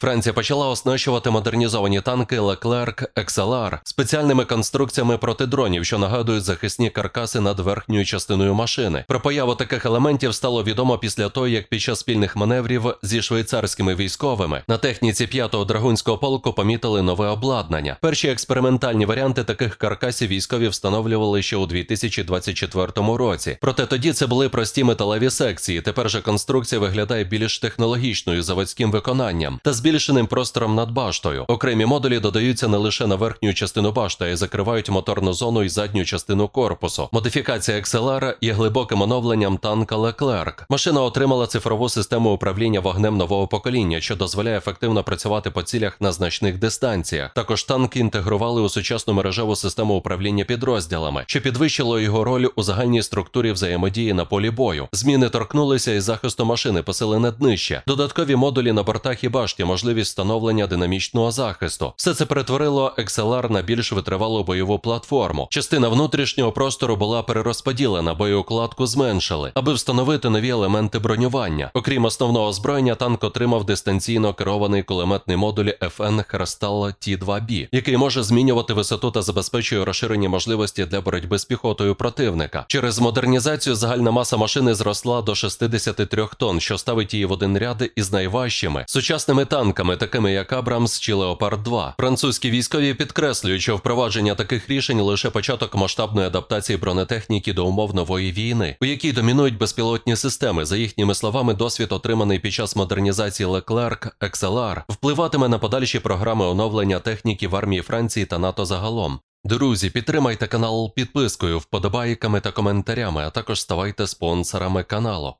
Франція почала оснащувати модернізовані танки Leclerc XLR спеціальними конструкціями проти дронів, що нагадують захисні каркаси над верхньою частиною машини. Про появу таких елементів стало відомо після того, як під час спільних маневрів зі швейцарськими військовими на техніці 5-го драгунського полку помітили нове обладнання. Перші експериментальні варіанти таких каркасів військові встановлювали ще у 2024 році. Проте тоді це були прості металеві секції. Тепер же конструкція виглядає більш технологічною заводським виконанням та збільшеним простором над баштою. Окремі модулі додаються не лише на верхню частину башти, а й закривають моторну зону і задню частину корпусу. Модифікація XLR є глибоким оновленням танка Leclerc. Машина отримала цифрову систему управління вогнем нового покоління, що дозволяє ефективно працювати по цілях на значних дистанціях. Також танк інтегрували у сучасну мережеву систему управління підрозділами, що підвищило його роль у загальній структурі взаємодії на полі бою. Зміни торкнулися і захисту машини, посилене днище, додаткові модулі на бортах і башті, можливість встановлення динамічного захисту. Все це перетворило XLR на більш витривалу бойову платформу. Частина внутрішнього простору була перерозподілена, боєукладку зменшили, аби встановити нові елементи бронювання. Окрім основного озброєння, танк отримав дистанційно керований кулеметний модуль FN Crystal T2B, який може змінювати висоту та забезпечує розширені можливості для боротьби з піхотою противника. Через модернізацію загальна маса машини зросла до 63 тонн, що ставить її в один ряд із найважчими сучасними танками, такими як Абрамс чи Леопард 2. Французькі військові підкреслюють, що впровадження таких рішень лише початок масштабної адаптації бронетехніки до умов нової війни, у якій домінують безпілотні системи. За їхніми словами, досвід, отриманий під час модернізації Leclerc XLR, впливатиме на подальші програми оновлення техніки в армії Франції та НАТО загалом. Друзі, підтримайте канал підпискою, вподобайками та коментарями, а також ставайте спонсорами каналу.